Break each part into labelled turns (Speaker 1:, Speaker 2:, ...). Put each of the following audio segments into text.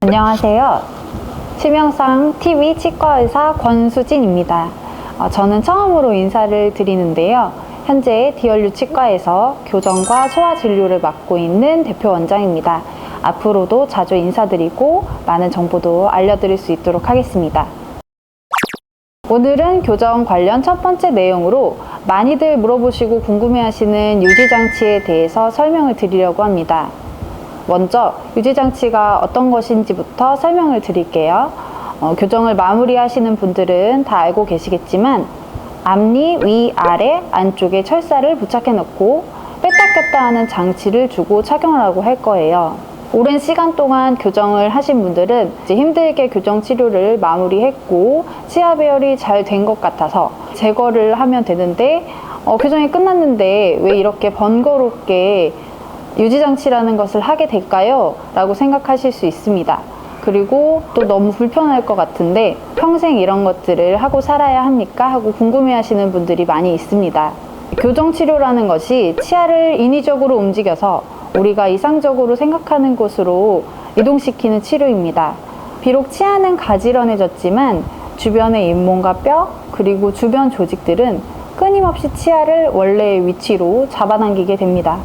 Speaker 1: 안녕하세요. 치명상 TV 치과 의사 권수진입니다. 어, 저는 처음으로 인사를 드리는데요. 현재 디얼류 치과에서 교정과 소아 진료를 맡고 있는 대표 원장입니다. 앞으로도 자주 인사드리고 많은 정보도 알려드릴 수 있도록 하겠습니다. 오늘은 교정 관련 첫 번째 내용으로 많이들 물어보시고 궁금해하시는 유지장치에 대해서 설명을 드리려고 합니다. 먼저 유지장치가 어떤 것인지부터 설명을 드릴게요. 어, 교정을 마무리하시는 분들은 다 알고 계시겠지만 앞니 위 아래 안쪽에 철사를 부착해 놓고 뺐다 꼈다 하는 장치를 주고 착용을 하고 할 거예요. 오랜 시간 동안 교정을 하신 분들은 이제 힘들게 교정 치료를 마무리했고 치아 배열이 잘 된 것 같아서 제거를 하면 되는데 어, 교정이 끝났는데 왜 이렇게 번거롭게 유지장치라는 것을 하게 될까요? 라고 생각하실 수 있습니다. 그리고 또 너무 불편할 것 같은데 평생 이런 것들을 하고 살아야 합니까? 하고 궁금해 하시는 분들이 많이 있습니다. 교정 치료라는 것이 치아를 인위적으로 움직여서 우리가 이상적으로 생각하는 곳으로 이동시키는 치료입니다. 비록 치아는 가지런해졌지만 주변의 잇몸과 뼈, 그리고 주변 조직들은 끊임없이 치아를 원래의 위치로 잡아당기게 됩니다.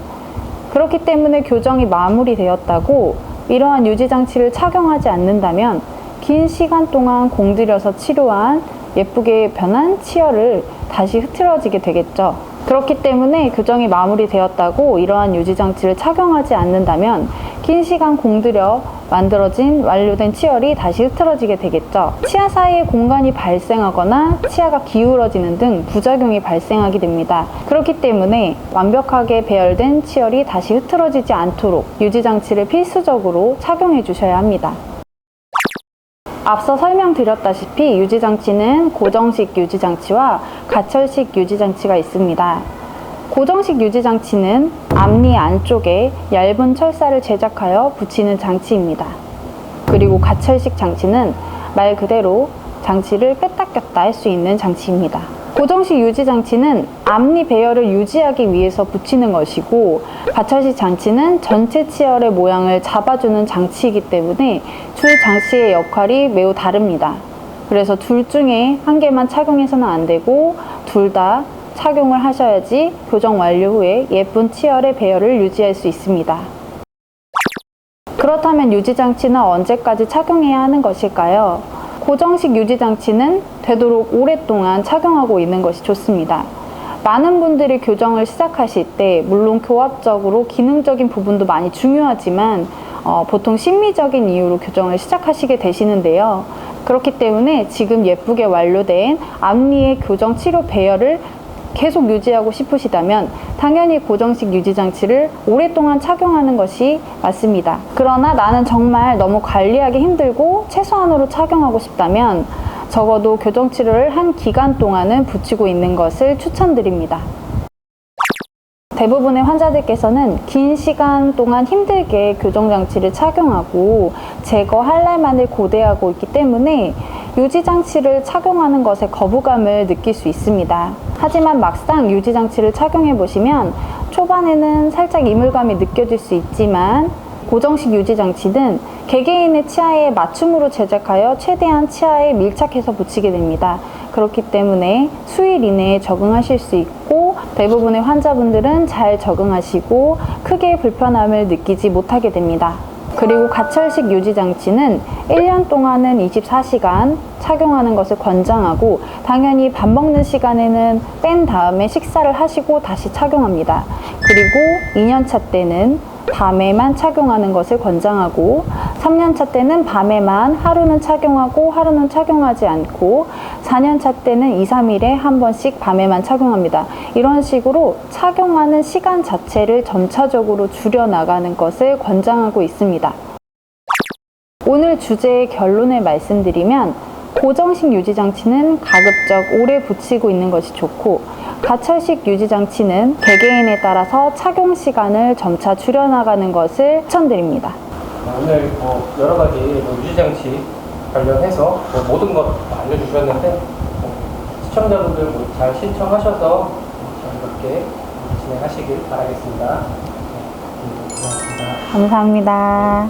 Speaker 1: 그렇기 때문에 교정이 마무리되었다고 이러한 유지장치를 착용하지 않는다면 긴 시간 동안 공들여서 치료한 예쁘게 변한 치열을 다시 흐트러지게 되겠죠. 그렇기 때문에 교정이 마무리되었다고 이러한 유지 장치를 착용하지 않는다면 긴 시간 공들여 만들어진 완료된 치열이 다시 흐트러지게 되겠죠. 치아 사이에 공간이 발생하거나 치아가 기울어지는 등 부작용이 발생하게 됩니다. 그렇기 때문에 완벽하게 배열된 치열이 다시 흐트러지지 않도록 유지 장치를 필수적으로 착용해 주셔야 합니다. 앞서 설명드렸다시피 유지장치는 고정식 유지장치와 가철식 유지장치가 있습니다. 고정식 유지장치는 앞니 안쪽에 얇은 철사를 제작하여 붙이는 장치입니다. 그리고 가철식 장치는 말 그대로 장치를 뺐다 꼈다 할 수 있는 장치입니다. 고정식 유지 장치는 앞니 배열을 유지하기 위해서 붙이는 것이고 가철식 장치는 전체 치열의 모양을 잡아주는 장치이기 때문에 두 장치의 역할이 매우 다릅니다. 그래서 둘 중에 한 개만 착용해서는 안 되고 둘 다 착용을 하셔야지 교정 완료 후에 예쁜 치열의 배열을 유지할 수 있습니다. 그렇다면 유지 장치는 언제까지 착용해야 하는 것일까요? 고정식 유지장치는 되도록 오랫동안 착용하고 있는 것이 좋습니다. 많은 분들이 교정을 시작하실 때 물론 교합적으로 기능적인 부분도 많이 중요하지만 어, 보통 심미적인 이유로 교정을 시작하시게 되시는데요. 그렇기 때문에 지금 예쁘게 완료된 앞니의 교정 치료 배열을 계속 유지하고 싶으시다면 당연히 고정식 유지 장치를 오랫동안 착용하는 것이 맞습니다. 그러나 나는 정말 너무 관리하기 힘들고 최소한으로 착용하고 싶다면 적어도 교정 치료를 한 기간 동안은 붙이고 있는 것을 추천드립니다. 대부분의 환자들께서는 긴 시간 동안 힘들게 교정장치를 착용하고 제거할 날만을 고대하고 있기 때문에 유지장치를 착용하는 것에 거부감을 느낄 수 있습니다. 하지만 막상 유지 장치를 착용해 보시면 초반에는 살짝 이물감이 느껴질 수 있지만 고정식 유지 장치는 개개인의 치아에 맞춤으로 제작하여 최대한 치아에 밀착해서 붙이게 됩니다. 그렇기 때문에 수일 이내에 적응하실 수 있고 대부분의 환자분들은 잘 적응하시고 크게 불편함을 느끼지 못하게 됩니다. 그리고 가철식 유지 장치는 1년 동안은 24시간 착용하는 것을 권장하고 당연히 밥 먹는 시간에는 뺀 다음에 식사를 하시고 다시 착용합니다. 그리고 2년차 때는 밤에만 착용하는 것을 권장하고 3년차 때는 밤에만 하루는 착용하고 하루는 착용하지 않고 4년차 때는 2, 3일에 한 번씩 밤에만 착용합니다. 이런 식으로 착용하는 시간 자체를 점차적으로 줄여나가는 것을 권장하고 있습니다. 오늘 주제의 결론을 말씀드리면 고정식 유지장치는 가급적 오래 붙이고 있는 것이 좋고 가철식 유지장치는 개개인에 따라서 착용 시간을 점차 줄여나가는 것을 추천드립니다.
Speaker 2: 오늘 뭐 여러 가지 뭐 유지장치 관련해서 뭐 모든 것 알려주셨는데 뭐 시청자분들 뭐 잘 신청하셔서 이렇게 진행하시길 바라겠습니다. 네, 음, 고맙습니다.
Speaker 1: 감사합니다.